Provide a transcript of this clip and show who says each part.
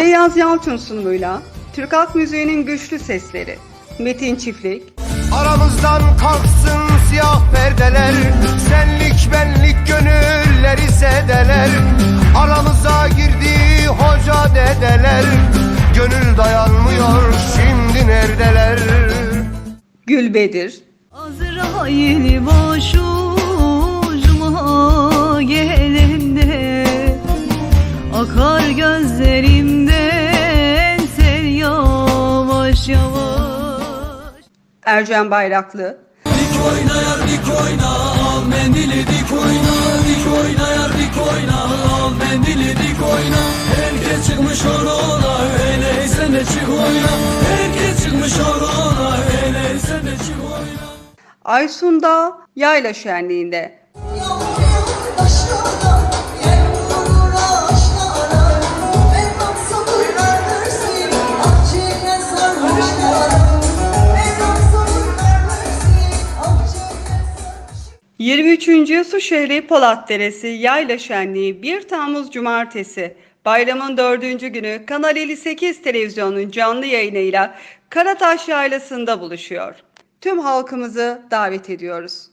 Speaker 1: Feyyaz Yalçın sunumuyla Türk Halk Müziği'nin güçlü sesleri. Metin Çiftlik,
Speaker 2: Aramızdan kalksın siyah perdeler Senlik benlik gönülleri sedeler Aramıza girdi hoca dedeler Gönül dayanmıyor şimdi neredeler?
Speaker 1: Gülbedir,
Speaker 3: Azrail başucuma
Speaker 1: Ercan Bayraklı,
Speaker 4: Dik oyna yar dik oyna al mendili dik oyna Dik oyna yar dik oyna al mendili dik oyna Herkes çıkmış orona hele sen de çık oyna Herkes çıkmış orona hele sen de çık oyna
Speaker 1: Aysun'da Yayla Şenliği'nde.
Speaker 5: Thank
Speaker 1: 23. Su Şehri Polat Deresi Yayla Şenliği 1 Temmuz Cumartesi bayramın 4. günü Kanal 58 televizyonun canlı yayınıyla Karataş Yaylası'nda buluşuyor. Tüm halkımızı davet ediyoruz.